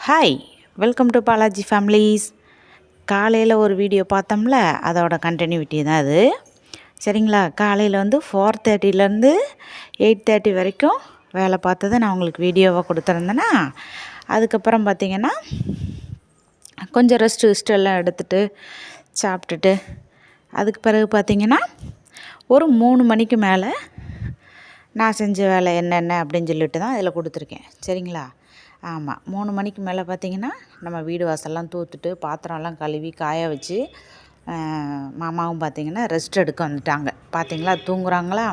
Hi welcome to Balaji families காலையில் ஒரு video பார்த்தோம்ல அதோட கண்டினியூட்டி தான் அது. சரிங்களா? காலையில் வந்து ஃபோர் தேர்ட்டிலேருந்து எயிட் தேர்ட்டி வரைக்கும் வேலை பார்த்ததை நான் உங்களுக்கு வீடியோவாக கொடுத்துருந்தேன்னா அதுக்கப்புறம் பார்த்திங்கன்னா கொஞ்சம் ரெஸ்ட் ரெஸ்ட் எல்லாம் எடுத்துகிட்டு சாப்பிட்டுட்டு அதுக்கு பிறகு பார்த்திங்கன்னா ஒரு மூணு மணிக்கு மேலே நான் செஞ்ச வேலை என்னென்ன அப்படின்னு சொல்லிட்டு தான் இதில் கொடுத்துருக்கேன். சரிங்களா? ஆமாம் மூணு மணிக்கு மேலே பார்த்திங்கன்னா நம்ம வீடு வாசல்லாம் தூத்துட்டு பாத்திரம்லாம் கழுவி காய வச்சு மாமாவும் பார்த்திங்கன்னா ரெஸ்ட் எடுக்க வந்துட்டாங்க. பார்த்திங்களா தூங்குறாங்களா?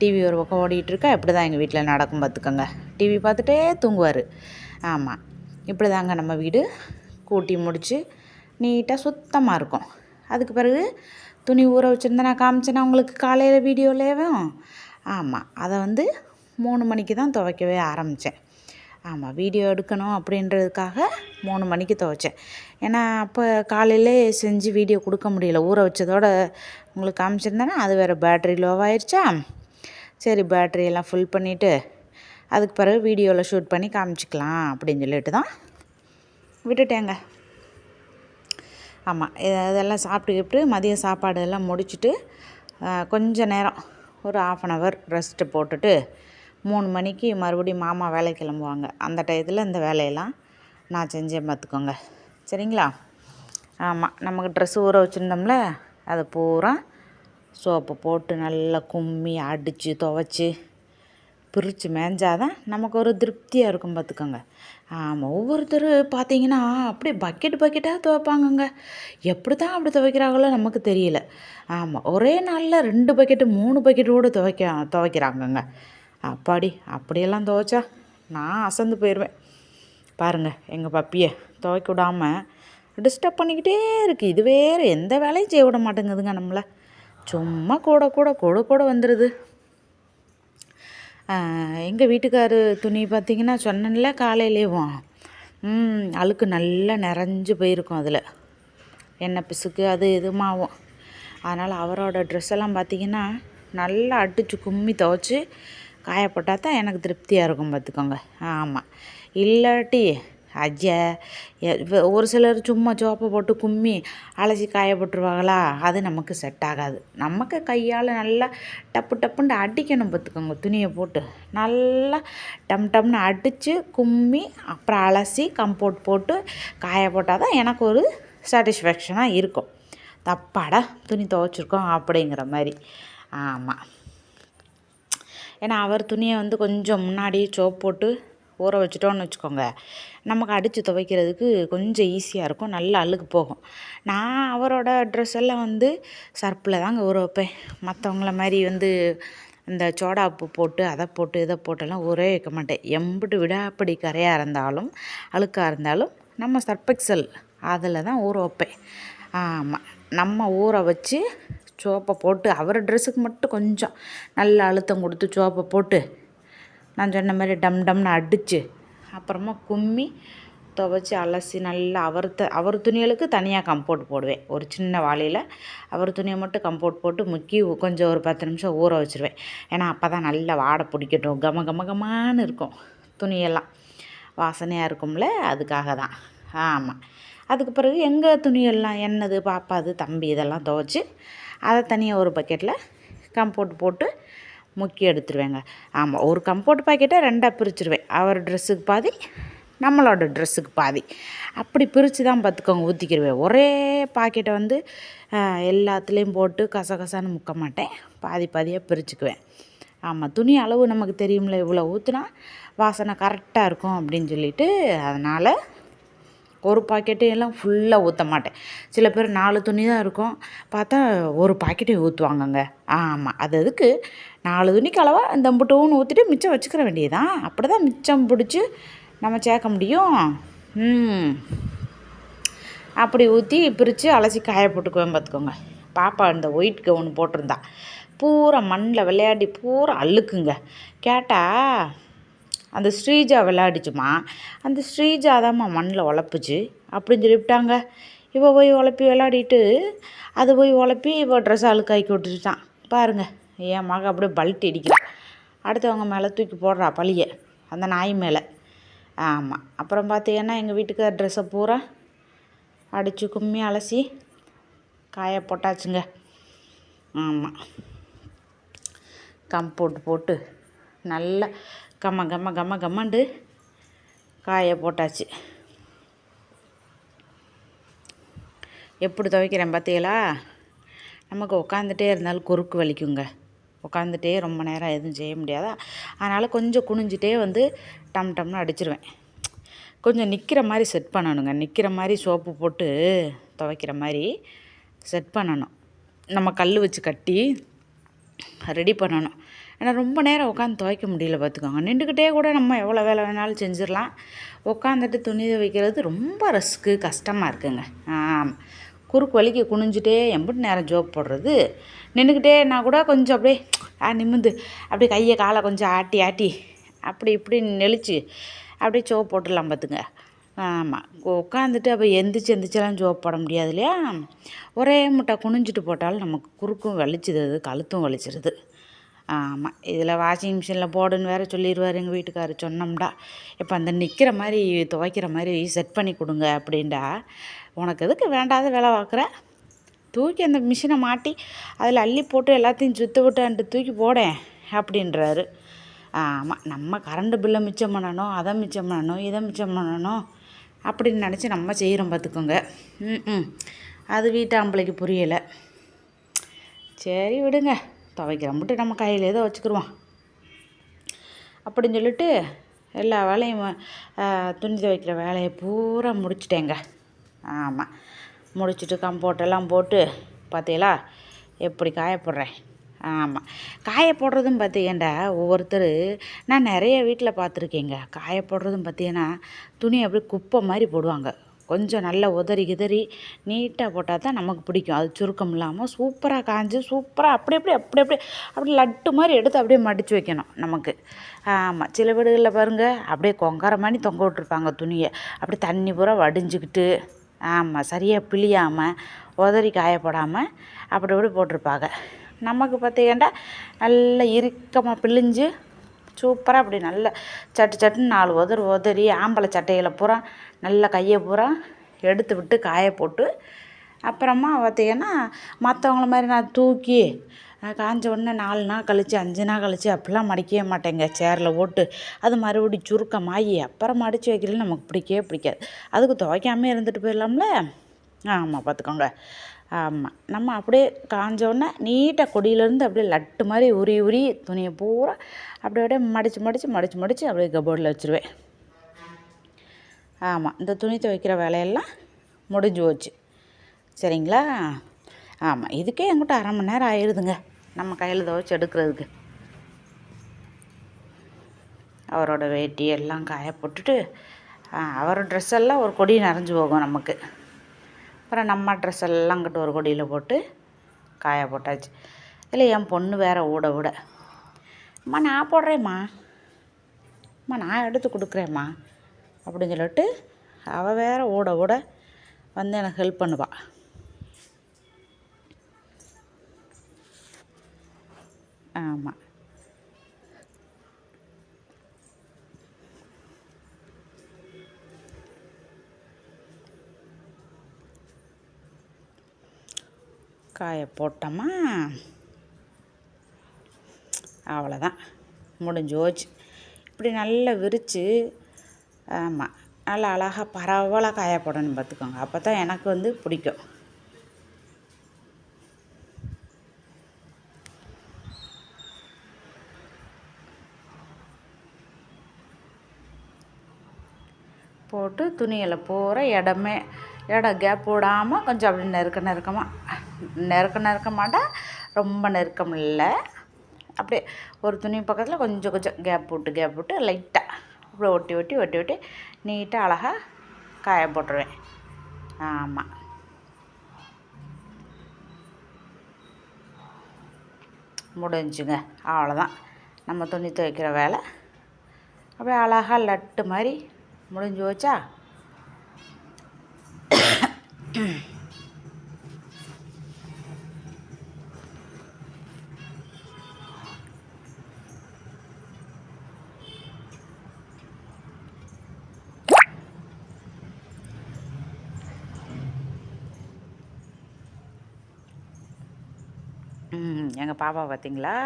டிவி ஒரு பக்கம் ஓடிட்டுருக்கா இப்படி தான் எங்கள் வீட்டில் நடக்கும் பார்த்துக்கோங்க டிவி பார்த்துட்டே தூங்குவார். ஆமாம் இப்படி தாங்க நம்ம வீடு. கூட்டி முடித்து நீட்டாக சுத்தமாக இருக்கும். அதுக்கு பிறகு துணி ஊற வச்சுருந்தேன் நான் காமிச்சேன்னா உங்களுக்கு காலையில் வீடியோலேவும் ஆமாம் அதை வந்து மூணு மணிக்கு தான் துவைக்கவே ஆரம்பித்தேன் ஆமாம் வீடியோ எடுக்கணும் அப்படின்றதுக்காக மூணு மணிக்கு துவைச்சேன். ஏன்னா அப்போ காலையிலே செஞ்சு வீடியோ கொடுக்க முடியல. ஊற வச்சதோட உங்களுக்கு காமிச்சிருந்தேன்னா அது வேறு பேட்ரி லோவாயிருச்சா சரி பேட்ரியெல்லாம் ஃபுல் பண்ணிவிட்டு அதுக்கு பிறகு வீடியோவில் ஷூட் பண்ணி காமிச்சிக்கலாம் அப்படின்னு சொல்லிட்டு தான் விட்டுட்டேங்க. ஆமாம் இதெல்லாம் சாப்பிட்டுக்கிட்டு மதிய சாப்பாடு எல்லாம் முடிச்சுட்டு கொஞ்சம் நேரம் ஒரு ஆஃப் அன் ஹவர் ரெஸ்ட்டு போட்டுட்டு மூணு மணிக்கு மறுபடியும் மாமா வேலைக்கு கிளம்புவாங்க. அந்த டயத்தில் இந்த வேலையெல்லாம் நான் செஞ்சேன் பார்த்துக்கோங்க. சரிங்களா? ஆமாம் நமக்கு ட்ரெஸ்ஸு ஊற வச்சுருந்தோம்ல அதை பூரா சோப்பு போட்டு நல்லா கும்மி அடித்து துவைச்சி பிரித்து மேய்ஞ்சாதான் நமக்கு ஒரு திருப்தியாக இருக்கும் பார்த்துக்கோங்க. ஆமாம் ஒவ்வொருத்தர் பார்த்தீங்கன்னா அப்படியே பக்கெட் பக்கெட்டாக துவைப்பாங்கங்க. எப்படி தான் அப்படி துவைக்கிறாங்களோ நமக்கு தெரியல. ஆமாம் ஒரே நாளில் ரெண்டு பக்கெட்டு மூணு பக்கெட்டு கூட துவைக்க துவைக்கிறாங்கங்க. அப்பாடி அப்படியெல்லாம் துவைச்சா நான் அசந்து போயிடுவேன் பாருங்கள் எங்கள் பப்பியை துவைக்க விடாமல் டிஸ்டர்ப் பண்ணிக்கிட்டே இருக்குது இது வேறு எந்த வேலையும் செய்ய விட மாட்டேங்குதுங்க நம்மளை. சும்மா கூட கூட கூட கூட வந்துடுது எங்கள் வீட்டுக்காரு துணி பார்த்திங்கன்னா சொன்னேன்ல காலையிலேயும் அழுக்கு நல்லா நிறைஞ்சு போயிருக்கும் அதில். எண்ணெய் பிசுக்கு அது இதுமாகும் அதனால் அவரோட ட்ரெஸ் எல்லாம் பார்த்திங்கன்னா நல்லா அடித்து கும்மி துவச்சி காயப்போட்டால் தான் எனக்கு திருப்தியாக இருக்கும் பார்த்துக்கோங்க ஆமாம் இல்லாட்டி ஐயா ஒரு சிலர் சும்மா சோப்பை போட்டு கும்மி அலசி காய போட்டுருவாங்களா அது நமக்கு செட் ஆகாது. நமக்கு கையால் நல்லா டப்பு டப்புன்னு அடிக்கணும் பார்த்துக்கோங்க துணியை போட்டு. நல்லா டம் டம்னு அடித்து கும்மி அப்புறம் அலசி கம்போர்ட் போட்டு காய போட்டால் தான் எனக்கு ஒரு சாட்டிஸ்ஃபேக்ஷனாக இருக்கும். தப்பாடா துணி துவைச்சிருக்கோம் அப்படிங்கிற மாதிரி. ஆமாம் ஏன்னா அவர் துணியை வந்து கொஞ்சம் முன்னாடியே சோப் போட்டு ஊற வச்சிட்டோன்னு வச்சுக்கோங்க. நமக்கு அடித்து துவைக்கிறதுக்கு கொஞ்சம் ஈஸியாக இருக்கும். நல்லா அழுக்கு போகும். நான் அவரோட ட்ரெஸ் எல்லாம் வந்து சர்ப்பில் தாங்க ஊற வைப்பேன். மற்றவங்கள மாதிரி வந்து இந்த சோடா உப்பு போட்டு அதை போட்டு இதை போட்டெல்லாம் ஊரே வைக்க மாட்டேன். எம்பிட்டு விடாப்படி கரையாக இருந்தாலும் அழுக்காக இருந்தாலும் நம்ம சர்பெக்சல் அதில் தான் ஊற வைப்பேன். ஆமாம் நம்ம ஊற வச்சு சோப்பை போட்டு அவர் ட்ரெஸ்ஸுக்கு மட்டும் கொஞ்சம் நல்ல அழுத்தம் கொடுத்து சோப்பை போட்டு நான் சொன்ன மாதிரி டம் டம்னு அடித்து அப்புறமா கும்மி துவைச்சி அலசி நல்லா அவர் த அவர் துணிகளுக்கு தனியாக கம்போர்ட் போடுவேன். ஒரு சின்ன வாளியில் அவர் துணியை மட்டும் கம்போர்ட் போட்டு முக்கி கொஞ்சம் ஒரு பத்து நிமிஷம் ஊற வச்சுருவேன். ஏன்னா அப்போ தான் நல்லா வாடை பிடிக்கட்டும். கம கம கமான்னு இருக்கும் துணியெல்லாம். வாசனையாக இருக்கும்ல அதுக்காக தான். ஆமாம் அதுக்கு பிறகு எங்கள் துணியெல்லாம் என்னது பாப்பா அது தம்பி இதெல்லாம் துவைச்சி அதை தனியாக ஒரு பக்கெட்டில் கம்போர்ட் போட்டு முக்கி எடுத்துருவேங்க. ஆமாம் ஒரு கம்போர்ட் பாக்கெட்டை ரெண்டாக பிரிச்சுருவேன். அவர் ட்ரெஸ்ஸுக்கு பாதி நம்மளோட ட்ரெஸ்ஸுக்கு பாதி. அப்படி பிரித்து தான் பார்த்துக்கோங்க ஊற்றிக்கிடுவேன் ஒரே பாக்கெட்டை வந்து எல்லாத்துலேயும் போட்டு கசகசான்னு முக்க மாட்டேன். பாதி பாதியாக பிரிச்சுக்குவேன். ஆமாம் துணி அளவு நமக்கு தெரியும்ல இவ்வளோ ஊற்றுனா வாசனை கரெக்டாக இருக்கும் அப்படின்னு சொல்லிட்டு அதனால் ஒரு பாக்கெட்டு எல்லாம் ஃபுல்லாக ஊற்ற மாட்டேன். சில பேர் நாலு துணி தான் இருக்கும். பார்த்தா ஒரு பாக்கெட்டே ஊற்றுவாங்கங்க ஆமாம் அது அதுக்கு நாலு துணிக்கு அளவாக இந்த அம்புட்டோன்னு ஊற்றிட்டு மிச்சம் வச்சுக்கிற வேண்டியதான் அப்படி தான் மிச்சம் பிடிச்சி நம்ம சேர்க்க முடியும். அப்படி ஊற்றி பிரித்து அலசி காய போட்டுக்குவேன் பார்த்துக்கோங்க. பாப்பா இந்த ஒயிட் கவுன் போட்டிருந்தா. பூரா மண்ணில் விளையாடி பூரா அழுக்குங்க. கேட்டால் அந்த ஸ்ரீஜா விளையாடிச்சுமா. அந்த ஸ்ரீஜா தான்மா மண்ணில் உழப்புச்சு. அப்படின்னு சொல்லிவிட்டாங்க. இவள் போய் உழப்பி விளையாடிட்டு அது போய் உழப்பி இவள் ட்ரெஸ் அழுக்காக்கி விட்டுட்டான் பாருங்கள் என் மக அப்படியே பல்ட் அடிக்கிறான் அடுத்தவங்க மேலே தூக்கி போடுறா பழிய அந்த நாய் மேலே. ஆமாம் அப்புறம் பார்த்தீங்கன்னா எங்கள் வீட்டுக்கு ட்ரெஸ்ஸை பூரா அடித்து கும்மி அலசி காய போட்டாச்சுங்க. ஆமாம் கம்போட்டு போட்டு நல்லா கம்ம கம்ம கம்ம கம்மண்டு காய போட்டாச்சு. எப்படி துவைக்கிறேன் பார்த்தீங்களா நமக்கு உட்காந்துட்டே இருந்தாலும் குறுக்கு வலிக்குங்க. உட்காந்துட்டே ரொம்ப நேரம் எதுவும் செய்ய முடியாதா? அதனால் கொஞ்சம் குனிஞ்சிட்டே வந்து டம் டம்னு அடிச்சிருவேன். கொஞ்சம் நிற்கிற மாதிரி செட் பண்ணணுங்க. நிற்கிற மாதிரி சோப்பு போட்டு துவைக்கிற மாதிரி செட் பண்ணணும். நம்ம கல் வச்சு கட்டி ரெடி பண்ணணும். ஆனால் ரொம்ப நேரம் உட்காந்து துவைக்க முடியல பார்த்துக்கோங்க. நின்றுக்கிட்டே கூட நம்ம எவ்வளோ வேலை வேணாலும் செஞ்சிடலாம். உட்காந்துட்டு துணி துவைக்கிறது ரொம்ப ரிஸ்க்கு கஷ்டமாக இருக்குங்க. ஆமாம் குறுக்கு வலிக்கு குனிஞ்சிட்டே எம்பிட்டு நேரம் ஜோப் போடுறது. நின்றுக்கிட்டேன்னா கூட கொஞ்சம் அப்படியே ஆ நிமிந்து அப்படியே கையை காலை கொஞ்சம் ஆட்டி ஆட்டி அப்படி இப்படி நெளிச்சு அப்படியே சோப் போட்டுடலாம் பார்த்துங்க. ஆமாம் உட்காந்துட்டு அப்போ எந்திரிச்சு எந்திரிச்செல்லாம் ஜோப் போட முடியாது இல்லையா? ஒரே முட்டை குனிஞ்சிட்டு போட்டாலும் நமக்கு குறுக்கும் வலிச்சிடுது கழுத்தும் வலிச்சிருது. ஆமாம் இதில் வாஷிங் மிஷினில் போடுன்னு வேறு சொல்லிடுவார் எங்கள் வீட்டுக்காரர் சொன்னோம்டா இப்போ அந்த நிற்கிற மாதிரி துவைக்கிற மாதிரி செட் பண்ணி கொடுங்க அப்படின்டா. உனக்கு எதுக்கு வேண்டாத வேலை பார்க்குற தூக்கி அந்த மிஷினை மாட்டி அதில் அள்ளி போட்டு எல்லாத்தையும் சுற்ற விட்டு தூக்கி போடேன் அப்படின்றாரு. ஆமாம் நம்ம கரண்ட்டு பில்லை மிச்சம் பண்ணணும் அதை மிச்சம் பண்ணணும் இதை மிச்சம் பண்ணணும் அப்படின்னு நினச்சி நம்ம செய்கிறோம் பார்த்துக்கோங்க ம் அது வீட்டு ஆம்பளைக்கு புரியலை. சரி விடுங்க. துவைக்கிற மட்டும் நம்ம கையில் ஏதோ வச்சுக்கிடுவோம் அப்படின்னு சொல்லிட்டு எல்லா வேலையும் துணி துவைக்கிற வேலையை பூரா முடிச்சிட்டேங்க. ஆமாம் முடிச்சுட்டு கம்போட்டெல்லாம் போட்டு பார்த்தீங்களா எப்படி காயப்படுறேன் ஆமாம் காய போடுறதும் பார்த்தீங்கண்டா ஒவ்வொருத்தர் நான் நிறைய வீட்டில் பார்த்துருக்கேங்க காய போடுறதும் பார்த்தீங்கன்னா துணி அப்படியே குப்பை மாதிரி போடுவாங்க. கொஞ்சம் நல்லா உதறி கிதறி நீட்டாக போட்டால் தான் நமக்கு பிடிக்கும். அது சுருக்கம் இல்லாமல் சூப்பராக காஞ்சு சூப்பராக அப்படி அப்படி அப்படி அப்படி அப்படி லட்டு மாதிரி எடுத்து அப்படியே மடித்து வைக்கணும் நமக்கு. ஆமாம் சில வீடுகளில் பாருங்கள் அப்படியே கொங்கர மாதிரி தொங்க விட்டுருப்பாங்க துணியை. அப்படி தண்ணி பூரா வடிஞ்சிக்கிட்டு ஆமாம் சரியாக பிழியாமல் உதறி காயப்படாமல் அப்படி அப்படி போட்டிருப்பாங்க. நமக்கு பார்த்தீங்கன்னா நல்லா இறுக்கமாக பிழிஞ்சு சூப்பராக அப்படி நல்ல சட்டு சட்டுன்னு நாலு உதறி உதறி ஆம்பளை சட்டையில் பூரா நல்ல கையை பூரா எடுத்து விட்டு காய போட்டு அப்புறமா பார்த்தீங்கன்னா மற்றவங்கள மாதிரி நான் தூக்கி காஞ்ச உடனே நாலு நாள் கழித்து அஞ்சு நாள் கழித்து அப்படிலாம் மடிக்கவே மாட்டேங்க. சேரில் போட்டு அது மறுபடியும் சுருக்கமாகி அப்புறம் மடித்து வைக்கிறது நமக்கு பிடிக்கவே பிடிக்காது. அதுக்கு துவைக்காமே இருந்துட்டு போயிடலாம்ல? ஆமாம் பார்த்துக்கோங்க. ஆமாம் நம்ம அப்படியே காஞ்சோடனே நீட்டாக கொடியிலேருந்து அப்படியே லட்டு மாதிரி உரி உரி துணியை பூரா அப்படியே அப்படியே மடித்து மடித்து மடித்து மடித்து அப்படியே கபோர்டில் வச்சுருவேன். ஆமாம் இந்த துணி துவைக்கிற வேலையெல்லாம் முடிஞ்சு போச்சு சரிங்களா? ஆமாம் இதுக்கே என்கிட்ட அரை மணி நேரம் ஆயிடுதுங்க நம்ம கையில் துவைச்சி எடுக்கிறதுக்கு. அவரோட வேட்டி எல்லாம் காய போட்டுட்டு அவர் ட்ரெஸ் எல்லாம் ஒரு கொடி நிறைஞ்சு போகும் நமக்கு. அப்புறம் நம்ம ட்ரெஸ் எல்லாம் அங்கிட்டு ஒரு கொடியில் போட்டு காய போட்டாச்சு. இல்லை என் பொண்ணு வேற ஊட விட அம்மா நான் போடுறேம்மா. அம்மா நான் எடுத்து கொடுக்குறேம்மா. அப்படின்னு சொல்லிட்டு அவள் வேற ஊட ஓட வந்து எனக்கு ஹெல்ப் பண்ணுவாள் ஆமாம் காய போட்டோமா? அவ்வளோதான் முடிஞ்சு போச்சு. இப்படி நல்லா விரித்து ஆமாம் நல்லா அழகாக பரவலாக காய போடணும் பார்த்துக்கோங்க அப்போ தான் எனக்கு வந்து பிடிக்கும். போட்டு துணியில் பூரா இடமே இடம் கேப் விடாமல் கொஞ்சம் அப்படி நெருக்க நெருக்கமாக நெருக்க நெருக்கமாட்டா ரொம்ப நெருக்கம் இல்லை அப்படியே ஒரு துணி பக்கத்தில் கொஞ்சம் கொஞ்சம் கேப் விட்டு கேப் விட்டு லைட்டாக அப்படியே ஒட்டி ஒட்டி ஒட்டி ஒட்டி நீட்டாக அழகாக காய போட்டுருவேன். ஆமாம் முடிஞ்சுங்க. அவ்வளோதான் நம்ம துணி துவைக்கிற வேலை. அப்படியே அழகாக லட்டு மாதிரி முடிஞ்சு போச்சா? எங்கள் பாப்பா பார்த்தீங்களா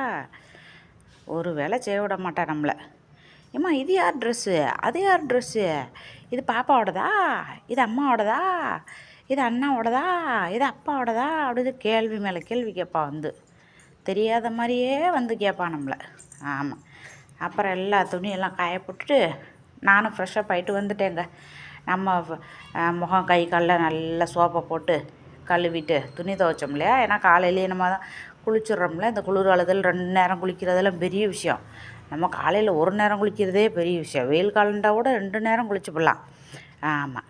ஒரு வேலை செய்ய விட மாட்டா நம்மளை. ஏம்மா இது யார் ட்ரெஸ்ஸு அது யார் ட்ரெஸ்ஸு இது பாப்பாவோடதா? இது அம்மாவோடதா? இது அண்ணாவோடதா? இது அப்பாவோடதா? அப்படின்னு கேள்வி மேலே கேள்வி கேட்பா வந்து. தெரியாத மாதிரியே வந்து கேட்பா நம்மளை. ஆமாம் அப்புறம் எல்லா துணியெல்லாம் காய போட்டுட்டு நானும் ஃப்ரெஷ்ஷப் ஆகிட்டு வந்துட்டேங்க. நம்ம முகம் கை காலில் நல்லா சோப்பை போட்டு கழுவிட்டு துணி துவைச்சோம் இல்லையா? ஏன்னா காலையிலேயே நம்ம தான் குளிச்சிடுறோம்ல இந்த குளிர் காலத்தில் ரெண்டு நேரம் குளிக்கிறதெல்லாம் பெரிய விஷயம். நம்ம காலையில் ஒரு நேரம் குளிக்கிறதே பெரிய விஷயம். வெயில் காலண்டா கூட ரெண்டு நேரம் குளிச்சுப்படலாம் ஆமாம்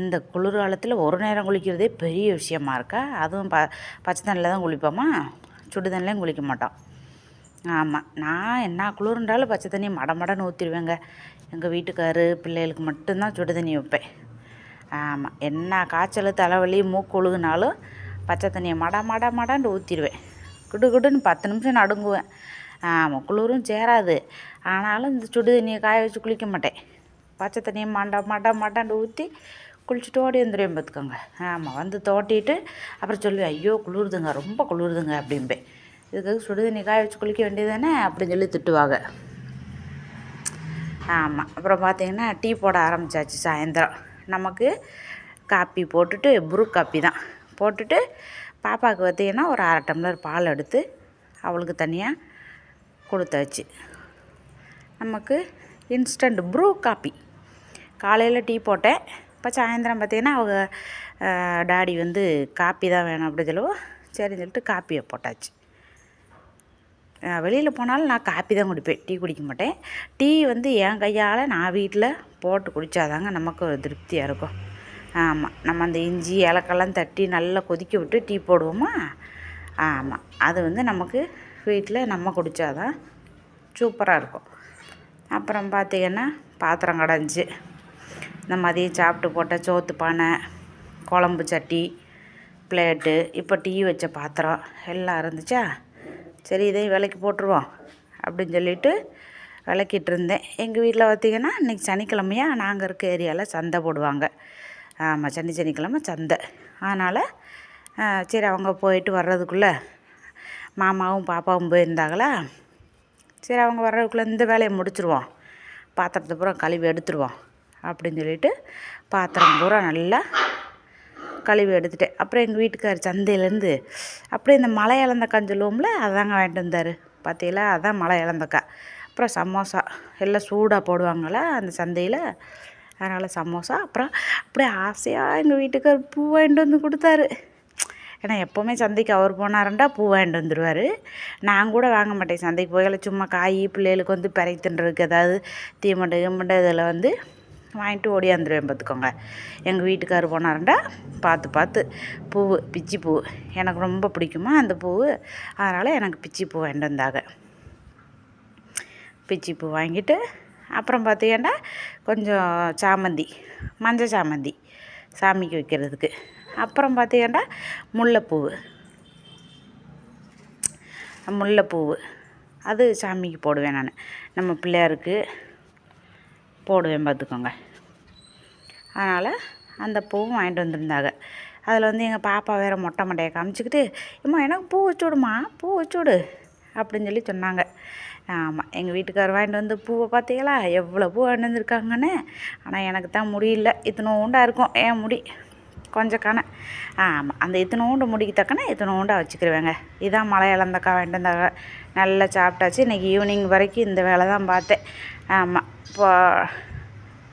இந்த குளிர் காலத்தில் ஒரு நேரம் குளிக்கிறதே பெரிய விஷயமா இருக்கா? அதுவும் ப பச்சை தண்ணியில் தான் குளிப்போமா? சுடு தண்ணிலையும் குளிக்க மாட்டோம். ஆமாம் நான் என்ன குளிர்ன்றாலும் பச்சை தண்ணியை மட மடன்னு ஊற்றிடுவேங்க எங்கள் வீட்டுக்காரு பிள்ளைகளுக்கு மட்டும்தான் சுடு தண்ணி வைப்பேன். ஆமாம் என்ன காய்ச்சல் தலைவலி மூக்கு ஒழுகுனாலும் பச்சை தண்ணியை மட மட மடன்னு ஊற்றிடுவேன் குடு குடுன்னு பத்து நிமிஷம் நடுங்குவேன். ஆமாம் குளிரும் சேராது. ஆனாலும் இந்த சுடு தண்ணியை காய வச்சு குளிக்க மாட்டேன். பச்சை தண்ணியை மண்ட மாட்டா மாட்டாண்டு ஊற்றி குளிச்சுட்டு ஓடி வந்துடுவேன் பார்த்துக்கோங்க. ஆமாம் வந்து தோட்டிட்டு அப்புறம் சொல்லுவேன் ஐயோ குளிருதுங்க ரொம்ப குளிருதுங்க அப்படிம்பேன். இதுக்கு சுடு தண்ணி காய வச்சு குளிக்க வேண்டியது தானே அப்படின்னு சொல்லி திட்டுவாங்க. ஆமாம் அப்புறம் பார்த்தீங்கன்னா டீ போட ஆரம்பிச்சாச்சு சாயந்தரம். நமக்கு காப்பி போட்டுட்டு புரு காப்பி தான். போட்டுட்டு பாப்பாவுக்கு பார்த்தீங்கன்னா ஒரு அரை டம்ளர் பால் எடுத்து அவளுக்கு தனியாக கொடுத்தாச்சு நமக்கு இன்ஸ்டண்ட் ப்ரூ காப்பி காலையில் டீ போட்டேன். இப்போ சாயந்தரம் பார்த்தீங்கன்னா அவங்க டாடி வந்து காப்பி தான் வேணும் அப்படி சொல்லவோ. சரின்னு சொல்லிட்டு காப்பியை போட்டாச்சு. வெளியில் போனாலும் நான் காப்பி தான் குடிப்பேன். டீ குடிக்க மாட்டேன். டீ வந்து என் கையால் நான் வீட்டில் போட்டு குடித்தாதாங்க நமக்கு ஒரு திருப்தியாக இருக்கும். ஆமாம் நம்ம அந்த இஞ்சி ஏலக்கெல்லாம் தட்டி நல்லா கொதிக்க விட்டு டீ போடுவோமா? ஆமாம் அது வந்து நமக்கு வீட்டில் நம்ம குடித்தாதான் சூப்பராக இருக்கும். அப்புறம் பார்த்திங்கன்னா பாத்திரம் கடைஞ்சி இந்த மதியம் சாப்பிட்டு போட்ட சோத்து பானை குழம்பு சட்டி பிளேட்டு இப்போ டீ வச்ச பாத்திரம் எல்லாம் இருந்துச்சா? சரி இதையும் விலைக்கு போட்டுருவோம் அப்படின்னு சொல்லிட்டு விளக்கிட்டு இருந்தேன். எங்கள் வீட்டில் பார்த்திங்கன்னா இன்றைக்கி சனிக்கிழமையா நாங்கள் இருக்க ஏரியாவில் சந்தை போடுவாங்க. ஆமாம் சனி சனிக்கிழமை சந்தை. அதனால் சரி அவங்க போயிட்டு வர்றதுக்குள்ளே மாமாவும் பாப்பாவும் போயிருந்தாங்களா? சரி அவங்க வர்றதுக்குள்ளே இந்த வேலையை முடிச்சுருவோம். பாத்திரத்தை பூரா கழுவி எடுத்துருவோம் அப்படின்னு சொல்லிட்டு பாத்திரம் பூரா நல்லா கழுவி எடுத்துட்டேன். அப்புறம் எங்கள் வீட்டுக்கார் சந்தையிலேருந்து அப்படியே இந்த மலை இழந்தக்கான்னு சொல்லுவோம்ல அதாங்க வாங்கிட்டு வந்தார். பார்த்தீங்களா அதான் மலை இழந்தக்கா. அப்புறம் சமோசா எல்லாம் சூடாக போடுவாங்களா அந்த சந்தையில்? அதனால் சமோசா அப்புறம் அப்படியே ஆசையாக எங்கள் வீட்டுக்கார் பூ வாங்கிட்டு வந்து கொடுத்தாரு. ஏன்னா எப்போவுமே சந்தைக்கு அவர் போனாருண்டா பூ வாங்கிட்டு வந்துடுவார் நான் கூட வாங்க மாட்டேன். சந்தைக்கு போகல சும்மா காய் பிள்ளைகளுக்கு வந்து பிறகு தின்றதுக்கு ஏதாவது தீமண்டை கீமண்டை இதில் வந்து வாங்கிட்டு ஓடியாந்துருவேன் பார்த்துக்கோங்க. எங்கள் வீட்டுக்கார் போனாருண்டா பார்த்து பார்த்து பூ பிச்சி பூ. எனக்கு ரொம்ப பிடிக்குமா அந்த பூ அதனால் எனக்கு பிச்சி பூ வாங்கிட்டு வந்தாங்க. பிச்சி பூ வாங்கிட்டு அப்புறம் பார்த்தீங்கன்னா கொஞ்சம் சாமந்தி மஞ்சள் சாமந்தி சாமிக்கு வைக்கிறதுக்கு. அப்புறம் பார்த்தீங்கன்னா முல்லைப்பூவு. முல்லைப்பூவு. அது சாமிக்கு போடுவேன் நான். நம்ம பிள்ளையாருக்கு போடுவேன் பார்த்துக்கோங்க. அதனால் அந்த பூவும் வாங்கிட்டு வந்திருந்தாங்க. அதில் வந்து எங்கள் பாப்பா வேறு மொட்டை மண்டையை காமிச்சிக்கிட்டு இம்மா எனக்கு பூ வச்சு விடுமா பூ வச்சு விடு அப்படின்னு சொல்லி சொன்னாங்க. ஆமாம் எங்கள் வீட்டுக்கார் வாங்கிட்டு வந்து பூவை பார்த்தீங்களா? எவ்வளோ பூ வாங்கிட்டு ஆனால் எனக்கு தான் முடியல இத்தினோண்டா இருக்கும். ஏன் முடி. கொஞ்சம் கணை ஆமாம் அந்த இத்தினோண்டு முடிக்கு தக்கன இத்தினோண்டா வச்சுக்கிருவேங்க. இதான் மலை இழந்தக்கா வாங்கிட்டு வந்தாங்க. நல்லா சாப்பிட்டாச்சு. இன்றைக்கி ஈவினிங் வரைக்கும் இந்த வேலை தான் பார்த்தேன். ஆமாம் இப்போ